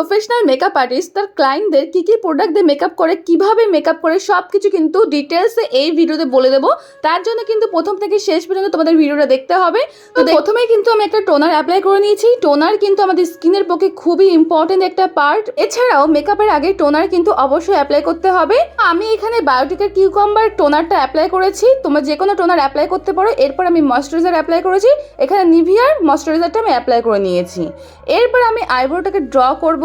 Professional makeup artist তার ক্লায়েন্টদের কি কি প্রোডাক্ট দিয়ে মেকআপ করে কীভাবে মেকআপ করে সব কিছু কিন্তু ডিটেলসে এই ভিডিওতে বলে দেবো। তার জন্য কিন্তু প্রথম থেকে শেষ পর্যন্ত তোমাদের ভিডিওটা দেখতে হবে। তো প্রথমেই কিন্তু আমি একটা টোনার অ্যাপ্লাই করে নিয়েছি। টোনার কিন্তু আমাদের স্কিনের পক্ষে খুবই ইম্পর্টেন্ট একটা পার্ট এছাড়াও মেকআপের আগে টোনার কিন্তু অবশ্যই অ্যাপ্লাই করতে হবে। আমি এখানে বায়োটিকের কিউকাম্বার টোনারটা অ্যাপ্লাই করেছি। তোমরা যে কোনো টোনার অ্যাপ্লাই করতে পারো। এরপর আমি ময়শ্চারাইজার অ্যাপ্লাই করেছি। এখানে নিভিয়ার ময়শ্চারাইজারটা আমি অ্যাপ্লাই করে নিয়েছি। এরপর আমি আইব্রোটাকে ড্র করব।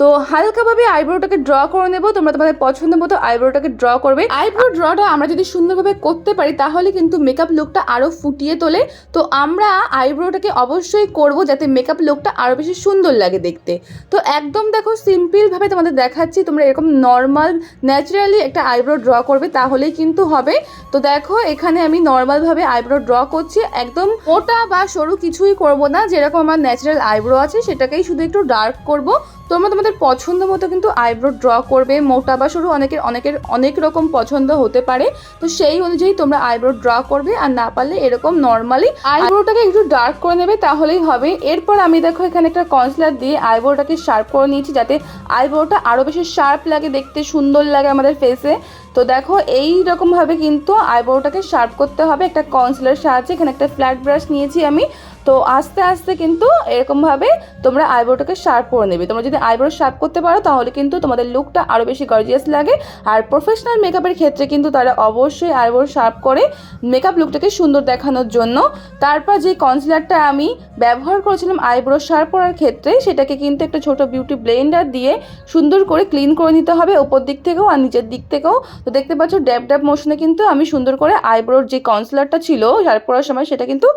তো হালকাভাবে আইব্রোটাকে ড্র করে নেব। তোমরা তোমাদের পছন্দ মতো আইব্রোটাকে ড্র করবে। আইব্রো ড্রটা আমরা যদি সুন্দরভাবে করতে পারি, তাহলে কিন্তু মেকআপ লুকটা আরও ফুটিয়ে তোলে। তো আমরা আইব্রোটাকে অবশ্যই করব যাতে মেকআপ লুকটা আরও বেশি সুন্দর লাগে দেখতে। তো একদম দেখো সিম্পলভাবে তোমাদের দেখাচ্ছি, তোমরা এরকম নর্মাল ন্যাচারালি একটা আইব্রো ড্র করবে, তাহলেই কিন্তু হবে। তো দেখো, এখানে আমি নর্মালভাবে আইব্রো ড্র করছি। একদম মোটা বা সরু কিছুই করব না, যেরকম আমার ন্যাচারাল আইব্রো আছে, সেটাকেই শুধু একটু ডার্ক করব। তোমরা তোমাদের পছন্দ মতো কিন্তু আইব্রো ড্র করবে। মোটা বা সরু অনেকের অনেকের অনেক রকম পছন্দ হতে পারে। তো সেই অনুযায়ী তোমরা আইব্রো ড্র করবে আর না পারলে এরকম নর্মালি আইব্রোটাকে একটু ডার্ক করে নেবে তাহলেই হবে। এরপর আমি দেখো এখানে একটা কনসিলার দিয়ে আইব্রোটাকে শার্প করে নিয়েছি যাতে আইব্রোটা আরও বেশি শার্প লাগে, দেখতে সুন্দর লাগে আমাদের ফেসে তো দেখো এই রকমভাবে কিন্তু আইব্রোটাকে শার্প করতে হবে। একটা কনসিলার সাহায্যে এখানে একটা ফ্ল্যাট ব্রাশ নিয়েছি আমি। তো আস্তে আস্তে কিন্তু এরকমভাবে তোমরা আইব্রোটাকে শার্প করে নেবে। তোমরা যদি আইব্রো শার্প করতে পারো, তাহলে কিন্তু তোমাদের লুকটা আরও বেশি গর্জিয়াস লাগে। আর প্রফেশনাল মেকআপের ক্ষেত্রে কিন্তু তারা অবশ্যই আইব্রো শার্প করে মেকআপ লুকটাকে সুন্দর দেখানোর জন্য। তারপর যে কনসিলারটা আমি ব্যবহার করেছিলাম আইব্রো শার্প করার ক্ষেত্রে, সেটাকে কিন্তু একটা ছোট বিউটি ব্লেন্ডার দিয়ে সুন্দর করে ক্লিন করে নিতে হবে ওপর দিক থেকেও আর নিচের দিক থেকেও। তো দেখতে পাচ্ছ ড্যাব ড্যাব মোশনে কিন্তু আমি সুন্দর করে আইব্রোর যে কনসিলারটা ছিল শার্প করার সময় সেটা কিন্তু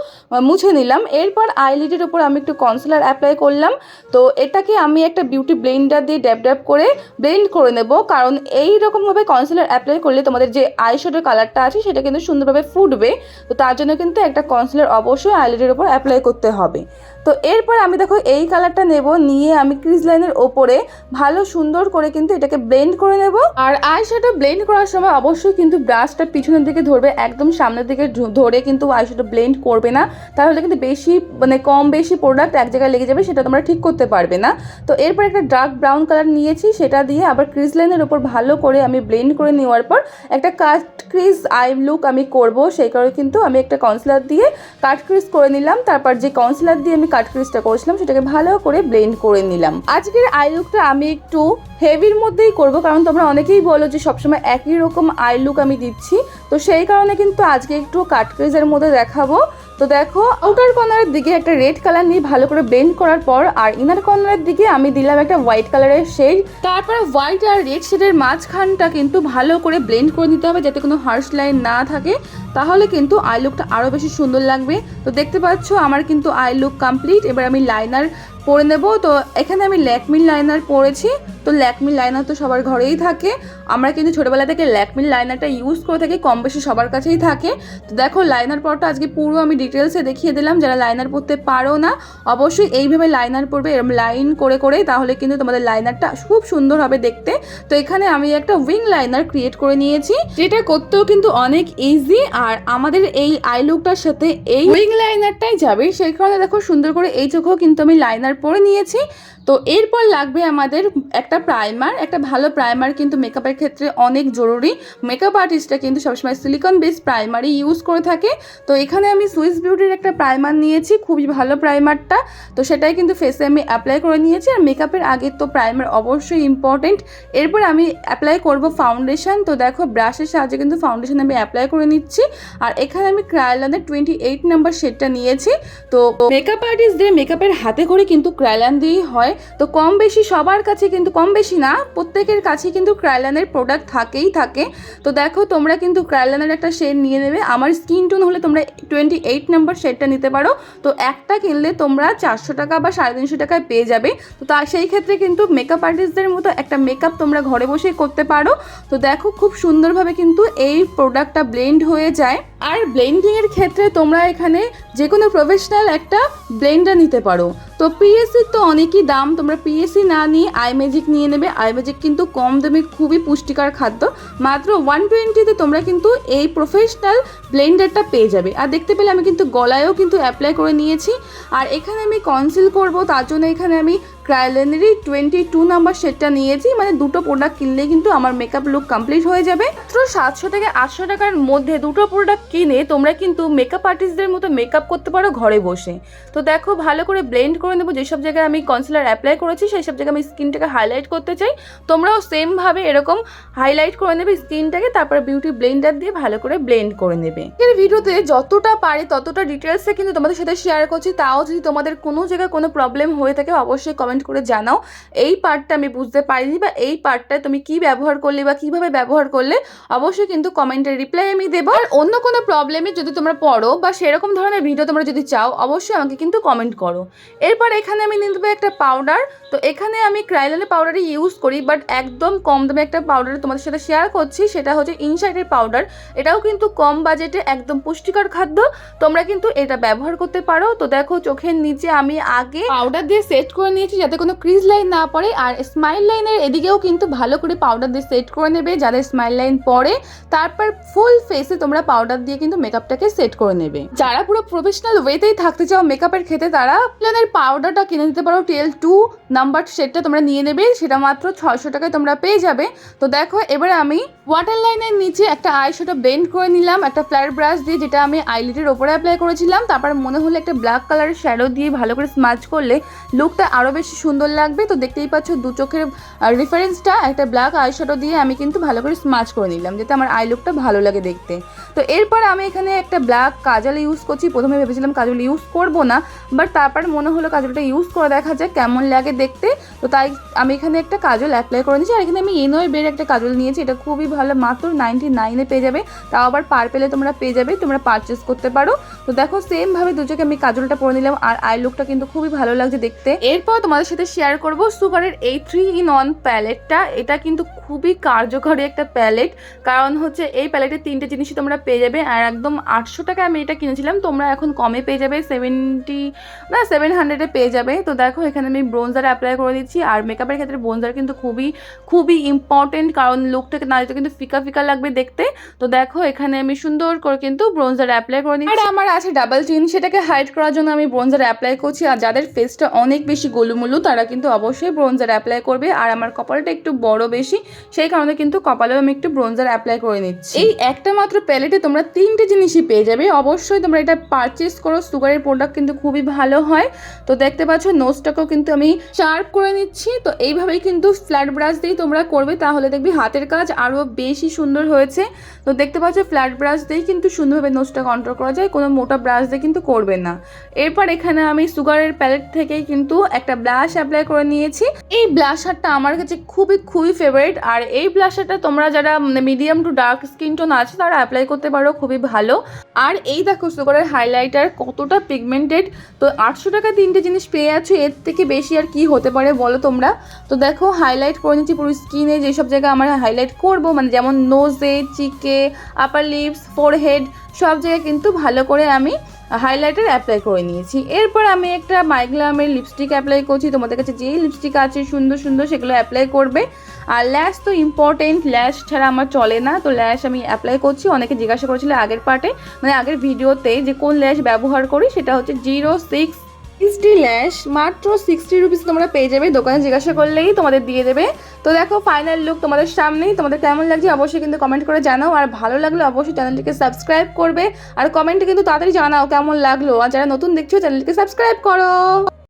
মুছে নিলাম। এরপর আইলিডের উপর আমি একটু কনসিলার অ্যাপ্লাই করলাম। তো এটাকে আমি একটা বিউটি ব্লেন্ডার দিয়ে ড্যাব ড্যাব করে ব্লেন্ড করে নেব। কারণ এই রকমভাবে কনসিলার অ্যাপ্লাই করলে তোমাদের যে আইশ্যাডোর কালারটা আছে, সেটা কিন্তু সুন্দরভাবে ফুটবে। তো তার জন্য কিন্তু একটা কনসিলার অবশ্যই আইলিডের উপর অ্যাপ্লাই করতে হবে। তো এরপর আমি দেখো এই কালারটা নেব, নিয়ে আমি ক্রিজ লাইনের ওপরে ভালো সুন্দর করে কিন্তু এটাকে ব্লেন্ড করে নেব। আর আইশ্যাডো ব্লেন্ড করার সময় অবশ্যই কিন্তু ব্রাশটা পিছনের দিকে ধরবে, একদম সামনের দিকে ধরে কিন্তু আইশ্যাডো ব্লেন্ড করবে না। তাহলে কিন্তু বেশি মানে কম বেশি প্রোডাক্ট এক জায়গায় লেগে যাবে, সেটা তোমরা ঠিক করতে পারবে না। তো এরপর একটা ডার্ক ব্রাউন কালার নিয়েছি, সেটা দিয়ে আবার ক্রিজ লাইনের ওপর ভালো করে আমি ব্লেন্ড করে নেওয়ার পর একটা কাট ক্রিজ আই লুক আমি করব। সেই কারণে কিন্তু আমি একটা কনসিলার দিয়ে কাট ক্রিজ করে নিলাম। তারপর যে কনসিলার দিয়ে আমি কাট ক্রিজটা করেছিলাম, সেটাকে ভালো করে ব্লেন্ড করে নিলাম। আজকের আই লুকটা আমি একটু হেভির মধ্যেই করব, কারণ তোমরা অনেকেই বলো যে সবসময় একই রকম আই লুক আমি দিচ্ছি। তো সেই কারণে কিন্তু আজকে একটু কাট ক্রিজের মধ্যে দেখাবো। তো দেখো আউটার কর্নারের দিকে একটা রেড কালার নিয়ে ভালো করে ব্লেন্ড করার পর আর ইনার কর্নারের দিকে আমি দিলাম একটা হোয়াইট কালারের শেড তারপর হোয়াইট আর রেড শেডের মাঝখানটা কিন্তু ভালো করে ব্লেন্ড করে নিতে হবে যাতে কোনো হার্শ লাইন না থাকে। তাহলে কিন্তু আই লুকটা আরও বেশি সুন্দর লাগবে। তো দেখতে পাচ্ছ, আমার কিন্তু আই লুক কমপ্লিট এবার আমি লাইনার পরে নেব। তো এখানে আমি ল্যাকমিন লাইনার পরেছি। তো ল্যাকমিল লাইনার তো সবার ঘরেই থাকে। আমরা কিন্তু ছোটোবেলা থেকে ল্যাকমিল লাইনারটা ইউজ করে থাকি কম বেশি সবার কাছেই থাকে। তো দেখো লাইনার পরটা আজকে পুরো আমি ডিটেলসে দেখিয়ে দিলাম যারা লাইনার পরতে পারো না অবশ্যই এইভাবে লাইনার পরবে এরকম লাইন করে করে তাহলে কিন্তু তোমাদের লাইনারটা খুব সুন্দর হবে দেখতে। তো এখানে আমি একটা উইং লাইনার ক্রিয়েট করে নিয়েছি যেটা করতেও কিন্তু অনেক ইজি আর আমাদের এই আই লুকটার সাথে এই উইং লাইনারটাই যাবে। সেই কারণে দেখো সুন্দর করে এই চোখেও কিন্তু আমি লাইনার পরে নিয়েছি। তো এরপর লাগবে আমাদের একটা প্রাইমার একটা ভালো প্রাইমার কিন্তু মেকআপের ক্ষেত্রে অনেক জরুরি। মেকআপ আর্টিস্টরা কিন্তু সবসময় সিলিকন বেস প্রাইমারই ইউজ করে থাকে। তো এখানে আমি সুইস বিউটির একটা প্রাইমার নিয়েছি, খুবই ভালো প্রাইমারটা তো সেটাই কিন্তু ফেসে আমি অ্যাপ্লাই করে নিয়েছি। আর মেকআপের আগে তো প্রাইমার অবশ্যই ইম্পর্টেন্ট এরপর আমি অ্যাপ্লাই করব ফাউন্ডেশন তো দেখো ব্রাশের সাহায্যে কিন্তু ফাউন্ডেশন আমি অ্যাপ্লাই করে নিচ্ছি। আর এখানে আমি ক্রায়লানের টোয়েন্টি এইট নাম্বার শেডটা নিয়েছি। তো মেকআপ আর্টিস্টদের মেকআপের হাতে করে কিন্তু ক্রায়লান দিয়েই হয়। তো কম বেশি সবার কাছে কিন্তু, কম বেশি না, প্রত্যেকের কাছে কিন্তু ক্রায়লানের প্রোডাক্ট থাকেই থাকে। তো দেখো, তোমরা কিন্তু ক্রায়লানের একটা শেড নিয়ে নেবে। আমার স্কিন টোন হলে তোমরা টোয়েন্টি এইট নাম্বার শেডটা নিতে পারো। তো একটা কিনলে তোমরা চারশো টাকা বা সাড়ে তিনশো টাকায় পেয়ে যাবে। তো তা, সেই ক্ষেত্রে কিন্তু মেকআপ আর্টিস্টদের মতো একটা মেকআপ তোমরা ঘরে বসেই করতে পারো। তো দেখো, খুব সুন্দরভাবে কিন্তু এই প্রোডাক্টটা ব্লেন্ড হয়ে যায়। আর ব্লেন্ডিংয়ের ক্ষেত্রে তোমরা এখানে যে কোনো প্রফেশনাল একটা ব্লেন্ডার নিতে পারো। তো পিএসসির তো অনেকই দাম, তোমরা পিএসসি না নিয়ে আই ম্যাজিক নিয়ে নেবে। আই ম্যাজিক কিন্তু কম দামে খুবই পুষ্টিকর খাদ্য। মাত্র ওয়ান টোয়েন্টিতে তোমরা কিন্তু এই প্রফেশনাল ব্লেন্ডারটা পেয়ে যাবে। আর দেখতে পেলে আমি কিন্তু গলায়ও কিন্তু অ্যাপ্লাই করে নিয়েছি। আর এখানে আমি কনসিল করব, তার জন্য এখানে আমি ক্রাইলেনেরই টোয়েন্টি টু নাম্বার সেটটা নিয়েছি। মানে দুটো প্রোডাক্ট কিনলে কিন্তু আমার মেকআপ লুক কমপ্লিট হয়ে যাবে। মাত্র সাতশো থেকে আটশো টাকার মধ্যে দুটো প্রোডাক্ট কিনে তোমরা কিন্তু মেকআপ আর্টিস্টদের মতো মেকআপ করতে পারো ঘরে বসে। তো দেখো, ভালো করে ব্লেন্ড করে নেব। যেসব জায়গায় আমি কনসিলার অ্যাপ্লাই করেছি, সেই সব জায়গায় আমি স্কিনটাকে হাইলাইট করতে চাই। তোমরাও সেমভাবে এরকম হাইলাইট করে নেবে স্কিনটাকে তারপর বিউটি ব্লেন্ডার দিয়ে ভালো করে ব্লেন্ড করে নেবে। এর ভিডিওতে যতটা পারি ততটা ডিটেলসে কিন্তু তোমাদের সাথে শেয়ার করছি। তাও যদি তোমাদের কোনো জায়গায় কোনো প্রবলেম হয়ে থাকে, অবশ্যই কমেন্ট করে জানাও। এই পার্টটা আমি বুঝতে পারিনি বা এই পার্টটায় তুমি কি ব্যবহার করলে বা কীভাবে ব্যবহার করলে, অবশ্যই কিন্তু কমেন্টের রিপ্লাই আমি দেবো। আর অন্য কোনো প্রবলেমে যদি তোমরা পড়ো বা সেরকম ধরনের ভিডিও তোমরা যদি চাও, অবশ্যই আমাকে কিন্তু কমেন্ট করো। এরপর এখানে আমি নিয়ে একটা পাউডার তো এখানে আমি ক্রাইলানের পাউডারই ইউজ করি বাট একদম কম দামে একটা পাউডার তোমাদের সাথে শেয়ার করছি, সেটা হচ্ছে ইনসাইডের পাউডার এটাও কিন্তু কম বাজেটে একদম পুষ্টিকর খাদ্য। তোমরা কিন্তু এটা ব্যবহার করতে পারো। তো দেখো চোখের নিচে আমি আগে পাউডার দিয়ে সেট করে নিয়েছি যাতে কোনো ক্রিজ লাইন না পড়ে আর স্মাইল লাইনের এদিকেও কিন্তু ভালো করে পাউডার দিয়ে সেট করে নেবে। যাদের স্মাইল লাইন পড়ে, তারপর ফুল ফেসে তোমরা পাউডার দিয়ে কিন্তু মেকআপটাকে সেট করে নেবে। যারা পুরো প্রফেশনাল ওয়েতেই থাকতে চাও মেকআপের ক্ষেত্রে, তারা প্লেনের পাউডারটা কিনে নিতে পারো। টেল টু নাম্বার সেটটা তোমরা নিয়ে নেবে। সেটা মাত্র ছয়শো টাকায় তোমরা পেয়ে যাবে। তো দেখো, এবারে আমি ওয়াটার লাইনের নিচে একটা আই শ্যাডো বেন্ড করে নিলাম, একটা ফ্ল্যাট ব্রাশ দিয়ে যেটা আমি আইলিটের ওপরে অ্যাপ্লাই করেছিলাম। তারপর মনে হলো একটা ব্ল্যাক কালারের শ্যাডো দিয়ে ভালো করে স্মাচ করলে লুকটা আরও বেশি সুন্দর লাগবে। তো দেখতেই পাচ্ছ দু চোখের রেফারেন্সটা একটা ব্ল্যাক আই শ্যাডো দিয়ে আমি কিন্তু ভালো করে স্মাচ করে নিলাম, যাতে আমার আই লুকটা ভালো লাগে দেখতে। তো এরপর আমি এখানে একটা ব্ল্যাক কাজল ইউজ করছি। প্রথমে ভেবেছিলাম কাজল ইউজ করব না বাট তারপর মনে হলো কাজলটা ইউজ করে দেখা যায় কেমন লাগে দেখতে। তো তাই আমি এখানে একটা কাজল অ্যাপ্লাই করে নিয়েছি, আর এখানে আমি এনওয়ে বের একটা কাজল নিয়েছি, এটা খুবই ভালো মাত্র নাইনটি নাইনে পেয়ে যাবে। তাও আবার পার পেলে তোমরা পেয়ে যাবে, তোমরা পারচেস করতে পারো। তো দেখো সেমভাবে দু চোখে আমি কাজলটা পরে নিলাম, আর আই লুকটা কিন্তু খুবই ভালো লাগছে দেখতে। এরপর তোমাদের সাথে শেয়ার করব সুপারের এই থ্রি ইন ওয়ান প্যালেটটা এটা কিন্তু খুবই কার্যকরী একটা প্যালেট। কারণ হচ্ছে এই প্যালেটের তিনটে জিনিসই তোমরা পেয়ে যাবে। আর একদম আটশো টাকা আমি এটা কিনেছিলাম। তোমরা এখন কমে পেয়ে যাবে। সেভেন্টি না সেভেন হান্ড্রেডে পেয়ে যাবে। তো দেখো, এখানে আমি ব্রোঞ্জার অ্যাপ্লাই করে দিচ্ছি। আর মেকআপের ক্ষেত্রে ব্রোঞ্জার কিন্তু খুবই খুবই ইম্পর্টেন্ট কারণ লুকটাকে না দিতে কিন্তু ফিকা ফিকা লাগবে দেখতে। তো দেখো, এখানে আমি সুন্দর করে কিন্তু ব্রোঞ্জার অ্যাপ্লাই করে নিচ্ছি। আর আমার আছে ডাবল চিন সেটাকে হাইড করার জন্য আমি ব্রোঞ্জার অ্যাপ্লাই করছি। আর যাদের ফেসটা অনেক বেশি গোলুমুলু, তারা কিন্তু অবশ্যই ব্রোঞ্জার অ্যাপ্লাই করবে। আর আমার কপালটা একটু বড় বেশি। সেই কারণে কিন্তু কপালেও আমি একটু ব্রোঞ্জার অ্যাপ্লাই করে নিচ্ছি। এই একটা মাত্র প্যালেটে তোমরা তিনটে জিনিসই পেয়ে যাবে। অবশ্যই তোমরা এটা পারচেস করো। সুগারের প্রোডাক্ট কিন্তু খুবই ভালো হয়। তো দেখতে পাচ্ছ নোজটাকেও কিন্তু আমি শার্প করে নিচ্ছি। তো এইভাবেই কিন্তু ফ্ল্যাট ব্রাশ দিয়েই তোমরা করবে। তাহলে দেখবি হাতের কাজ আরও বেশি সুন্দর হয়েছে। তো দেখতে পাচ্ছ ফ্ল্যাট ব্রাশ দিয়েই কিন্তু সুন্দরভাবে নোজটা কন্ট্রোল করা যায়। কোনো মোটা ব্রাশ দিয়ে কিন্তু করবে না। এরপর এখানে আমি সুগারের প্যালেট থেকেই কিন্তু একটা ব্লাশ অ্যাপ্লাই করে নিয়েছি। এই ব্লাশারটা আমার কাছে খুবই খুবই ফেভারিট আর এই ব্লাশারটা তোমরা যারা medium to dark skin tone আছে, তারা অ্যাপ্লাই করতে পারো, খুবই ভালো। আর এই দেখো সুগারের হাইলাইটার কতটা পিগমেন্টেড তো আটশো টাকা তিনটে জিনিস পেয়ে আছো এর থেকে বেশি আর কি হতে পারে বলো তোমরা? তো দেখো হাইলাইট করে নিচ্ছি পুরো স্কিনে যেসব জায়গায় আমরা হাইলাইট করব মানে যেমন নোজে চিকে আপার লিপস ফোরহেড সব জায়গায় কিন্তু ভালো করে আমি হাইলাইটার অ্যাপ্লাই করে নিয়েছি। এরপর আমি একটা মাইগ্লামের লিপস্টিক অ্যাপ্লাই করছি। তোমাদের কাছে যেই লিপস্টিক আছে, সুন্দর সুন্দর, সেগুলো অ্যাপ্লাই করবে। আর ল্যাশ তো ইম্পর্টেন্ট ল্যাশ ছাড়া আমার চলে না। তো ল্যাশ আমি অ্যাপ্লাই করছি। অনেকে জিজ্ঞাসা করেছিল আগের পার্টে মানে আগের ভিডিওতে যে কোন ল্যাশ ব্যবহার করি, সেটা হচ্ছে জিরো সিক্স সিক্সটি ল্যাশ মাত্র সিক্সটি রুপিস তোমরা পেয়ে যাবে। দোকানে জিজ্ঞাসা করলেই তোমাদের দিয়ে দেবে। তো দেখো ফাইনাল লুক তোমাদের সামনেই। তোমাদের কেমন লাগছে অবশ্যই কিন্তু কমেন্ট করে জানাও। আর ভালো লাগলে অবশ্যই চ্যানেলটিকে সাবস্ক্রাইব করবে। আর কমেন্টে কিন্তু তাড়াতাড়ি জানাও কেমন লাগল। আর যারা নতুন দেখছ চ্যানেলটিকে সাবস্ক্রাইব করো।